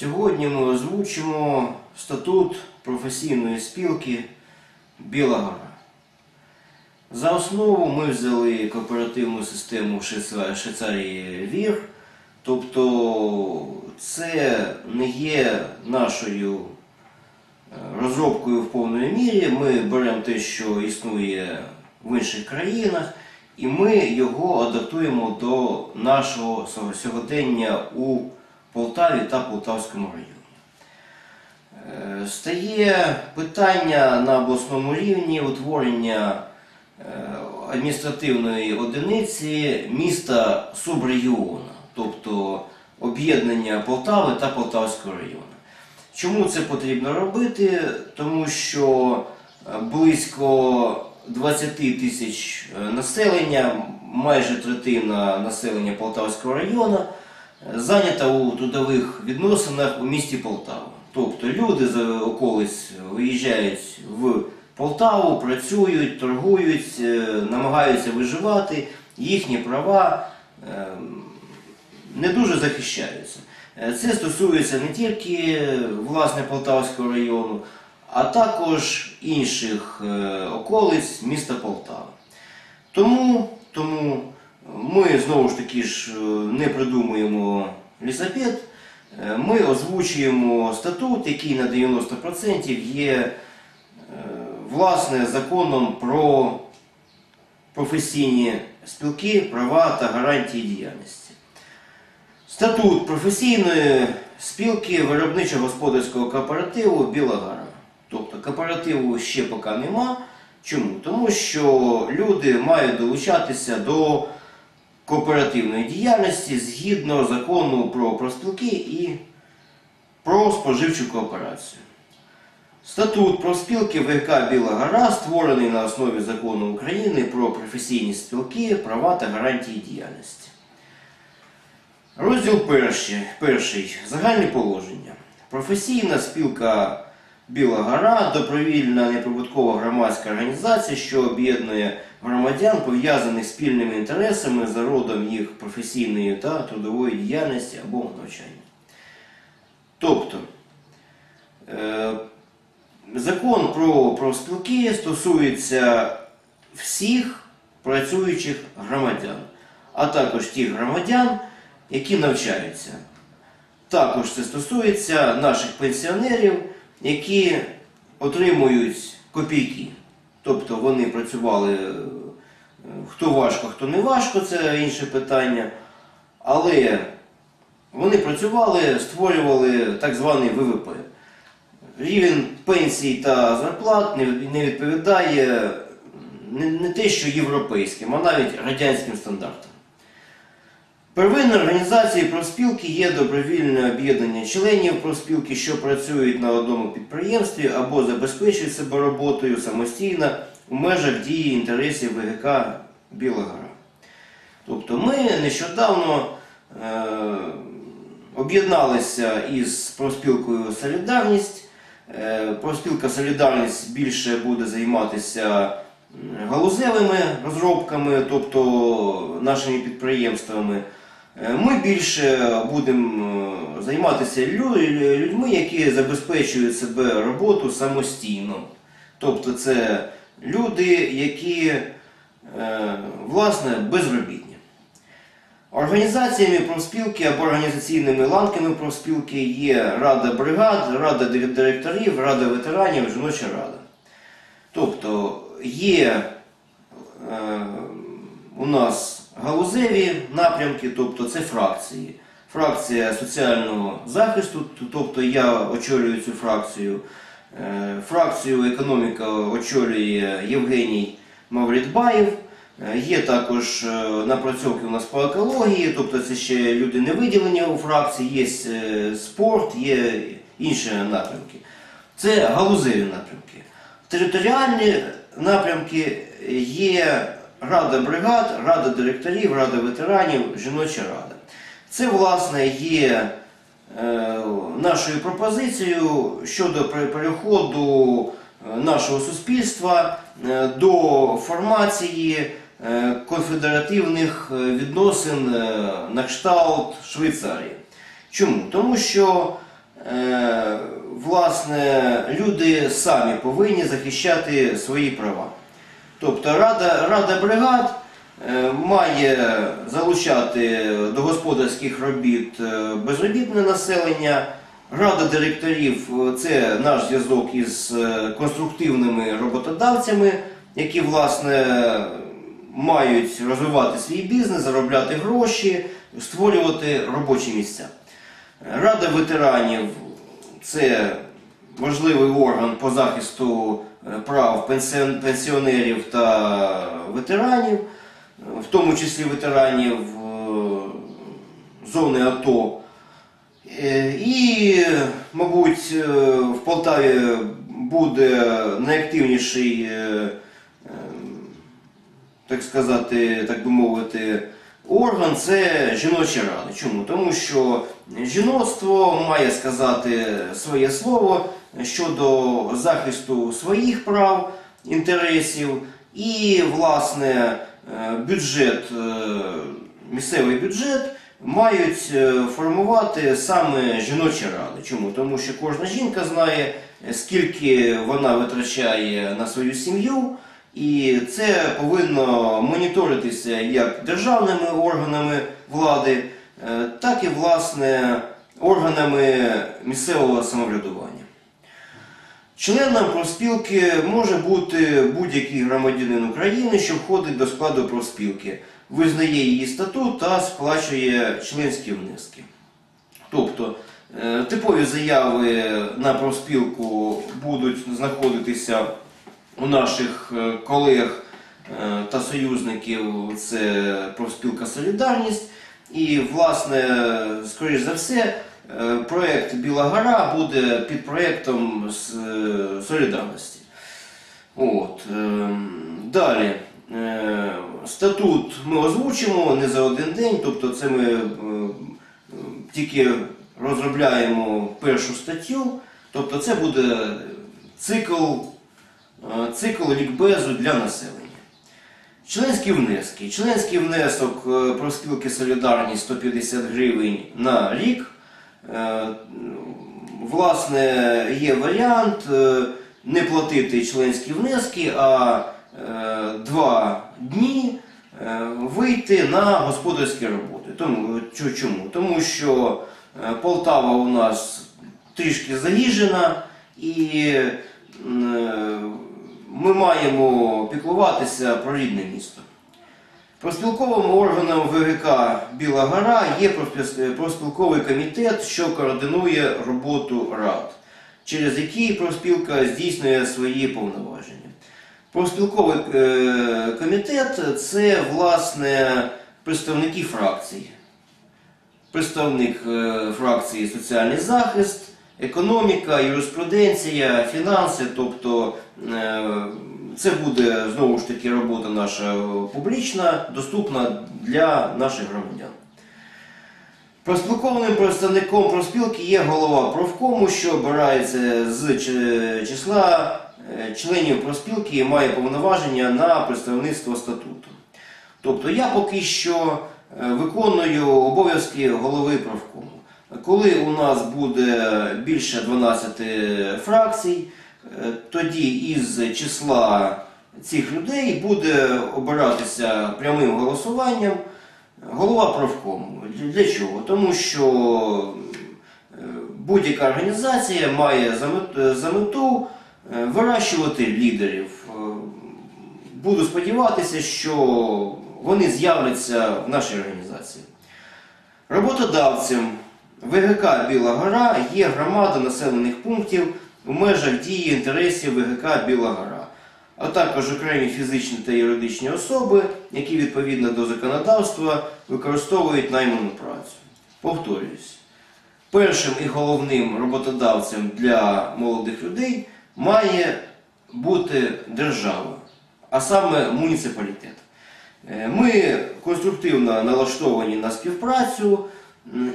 Сьогодні ми озвучимо статут професійної спілки Біла Гора. За основу ми взяли кооперативну систему Швейцар- Швейцарії ВІР, тобто це не є нашою е, розробкою в повної мірі. Ми беремо те, що існує в інших країнах, і ми його адаптуємо до нашого сьогодення у Полтаві та Полтавському районі. Е, Стає питання на обласному рівні утворення е, адміністративної одиниці міста субрегіону, тобто об'єднання Полтави та Полтавського району. Чому це потрібно робити? Тому що е, близько 20 тисяч населення, майже третина населення Полтавського району зайнята у трудових відносинах у місті Полтава. Тобто люди з околиць виїжджають в Полтаву, працюють, торгують, е, намагаються виживати, їхні права е, не дуже захищаються. Е, Це стосується не тільки власне Полтавського району, а також інших околиць міста Полтава. Тому, тому ми знову ж таки ж е, не придумуємо лісапед, е, ми озвучуємо статут, який на 90% є е, власне законом про професійні спілки, права та гарантії діяльності. Статут професійної спілки виробничо-господарського кооперативу Біла Гара. Тобто кооперативу ще поки нема. Чому? Тому що люди мають долучатися до кооперативної діяльності згідно закону про профспілки і про споживчу кооперацію. Статут профспілки ВК Біла Гора створений на основі закону України про професійні спілки, права та гарантії діяльності. Розділ перший. перший. Загальні положення. Професійна спілка Біла Гора добровільна неприбуткова громадська організація, що об'єднує громадян, пов'язаних спільними інтересами за родом їх професійної та трудової діяльності або навчання. Тобто, е, закон про профспілки стосується всіх працюючих громадян, а також тих громадян, які навчаються. Також це стосується наших пенсіонерів, які отримують копійки. Тобто вони працювали е, хто важко, хто не важко, це інше питання. Але вони працювали, створювали так званий ВВП. Рівень пенсій та зарплат не відповідає не те, що європейським, а навіть радянським стандартам. Первинною організацією профспілки є добровільне об'єднання членів профспілки, що працюють на одному підприємстві або забезпечують себе роботою самостійно у межах дії інтересів ВГК Біла Гора. Тобто ми нещодавно е, об'єдналися із профспілкою Солідарність. Е, профспілка Солідарність більше буде займатися галузевими розробками, тобто нашими підприємствами. Е, Ми більше будемо е, займатися людьми, які забезпечують себе роботу самостійно. Тобто це люди, які е, власне безробітні. Організаціями профспілки або організаційними ланками профспілки є Рада бригад, Рада директорів, Рада ветеранів, жіноча рада. Тобто є у нас галузеві напрямки, тобто це фракції. Фракція соціального захисту, тобто я очолюю цю фракцію. Е, Фракцію економіка очолює Євгеній Маврідбаєв. Е, Є також е, напрацьовки у нас по екології, тобто це ще люди не виділені у фракції, є спорт, є інші напрямки. Це галузеві напрямки. Територіальні напрямки є Рада бригад, Рада директорів, Рада ветеранів, жіноча рада. Це, власне, є е, нашою пропозицією щодо переходу е, нашого суспільства е, до формації конфедеративних відносин на кшталт Швейцарії. Чому? Тому що власне, люди самі повинні захищати свої права. Тобто Рада, Рада бригад е, має залучати до господарських робіт е, безробітне населення. Рада директорів е, це наш зв'язок із конструктивними роботодавцями, які власне мають розвивати свій бізнес, заробляти гроші, створювати робочі місця. Рада ветеранів це важливий орган по захисту е, прав пенсіонерів та ветеранів, в тому числі ветеранів е, зони АТО. Е, І, мабуть, в Полтаві буде найактивніший, так сказати, так би мовити, орган це жіночі ради. Чому? Тому що жіноцтво має сказати своє слово щодо захисту своїх прав, інтересів і, власне, е, бюджет, е, місцевий бюджет мають е, формувати саме жіночі ради. Чому? Тому що кожна жінка знає, скільки вона витрачає на свою сім'ю, і це повинно моніторитися як державними органами влади, так і власне органами місцевого самоврядування. Членом профспілки може бути будь-який громадянин України, що входить до складу профспілки, визнає її статут та сплачує членські внески. Тобто е, типові заяви на профспілку будуть знаходитися у наших е, колег е, та союзників, це профспілка Солідарність. І, власне, скоріш за все, е, проект Біла гора буде під проектом з е, Солідарності. От, ем, далі. Е, Статут ми озвучимо не за один день, тобто це ми тільки розробляємо першу статтю, тобто це буде цикл, цикл лікбезу для населення. Членські внески. Членський внесок е, профспілки Солідарність 150 гривень на рік. Е, Власне, є варіант е, не платити членські внески, а два дні вийти на господарські роботи. Тому, чому? Тому що Полтава у нас трішки загіжена і ми маємо піклуватися про рідне місто. Проспілковим органом ВГК Біла Гора є профспілковий комітет, що координує роботу рад, через який профспілка здійснює свої повноваження. Профспілковий е, комітет це власне представники фракцій. Представник е, фракції соціальний захист, економіка, юриспруденція, фінанси, тобто е, це буде знову ж таки робота наша публічна, доступна для наших громадян. Проспілкованим представником профспілки є голова профкому, що обирається з числа е, членів профспілки і має повноваження на представництво статуту. Тобто я поки що е, виконую обов'язки голови профкому. Коли у нас буде більше 12 фракцій, е, тоді із числа цих людей буде обиратися прямим голосуванням голова профкому. Для чого? Тому що е, будь-яка організація має за мету е, вирощувати лідерів. Буду сподіватися, що вони з'являться в нашій організації. Роботодавцем ВГК Біла Гора є громада населених пунктів у межах дії інтересів ВГК Біла Гора, а також окремі фізичні та юридичні особи, які відповідно до законодавства використовують найману працю. Повторююсь, першим і головним роботодавцем для молодих людей має бути держава, а саме муніципалітет. Е, Ми конструктивно налаштовані на співпрацю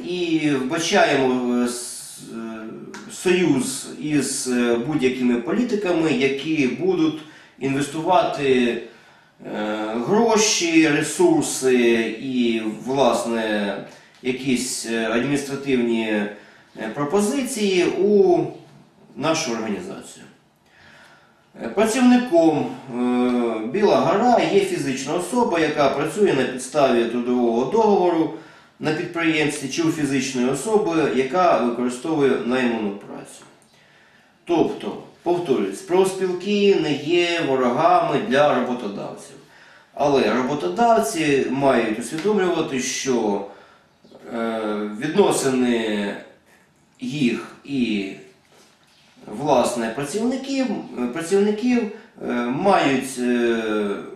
і вбачаємо е, е, союз із е, будь-якими політиками, які будуть інвестувати гроші, ресурси і, власне, якісь адміністративні пропозиції у нашу організацію. Працівником Біла Гора є фізична особа, яка працює на підставі трудового договору на підприємстві чи у фізичної особи, яка використовує найману працю. Тобто, повторюсь, профспілки не є ворогами для роботодавців. Але роботодавці мають усвідомлювати, що е, відносини їх і власне працівників, працівників е, мають е,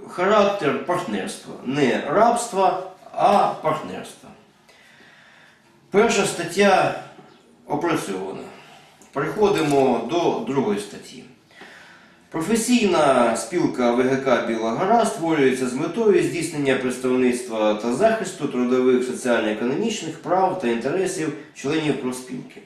характер партнерства. Не рабства, а партнерства. Перша стаття опрацьована. Переходимо до другої статті. Професійна спілка ВГК Біла Гора створюється з метою здійснення представництва та захисту трудових соціально-економічних прав та інтересів членів профспілки.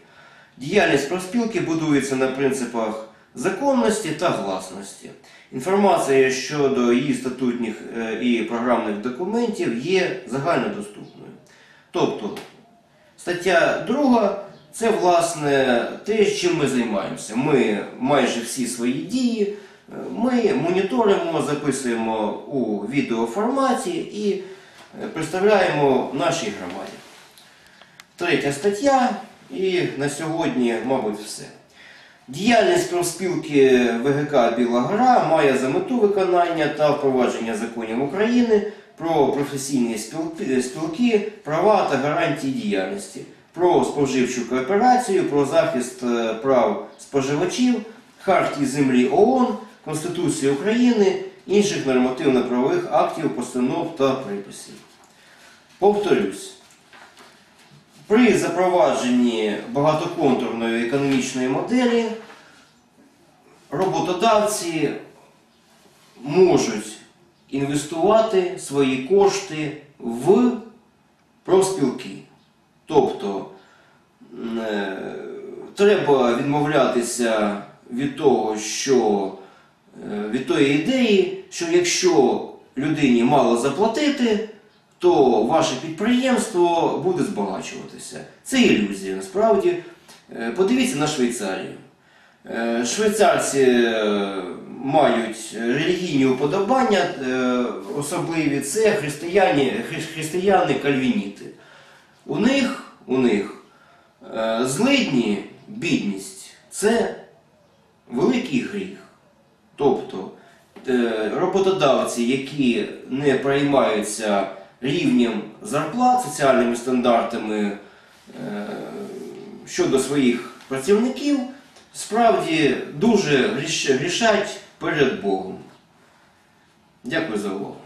Діяльність профспілки будується на принципах законності та гласності. Інформація щодо її статутних е, і програмних документів є загальнодоступною. Тобто, стаття 2 це власне те, чим ми займаємося. Ми майже всі свої дії е, ми моніторимо, записуємо у відеоформаті і е, представляємо нашій громаді. Третя стаття, і на сьогодні, мабуть, все. Діяльність профспілки ВГК Біла Гора має за мету виконання та впровадження законів України про професійні спілки, права та гарантії діяльності, про споживчу кооперацію, про захист е, прав споживачів, Хартії землі ООН, Конституції України, інших нормативно-правових актів, постанов та приписів. Повторюсь, при запровадженні багатоконтурної економічної моделі роботодавці можуть інвестувати свої кошти в профспілки. Тобто е, треба відмовлятися від того, що е, від тої ідеї, що якщо людині мало заплатити, то ваше підприємство буде збагачуватися. Це ілюзія, насправді. Е, Подивіться на Швейцарію. Швейцарці мають релігійні уподобання, е, особливі це християні, християни кальвініти. У них, у них е, злидні, бідність це великий гріх. Тобто е, роботодавці, які не приймаються рівнем зарплат, соціальними стандартами щодо своїх працівників, справді дуже гріш- грішать перед Богом. Дякую за увагу.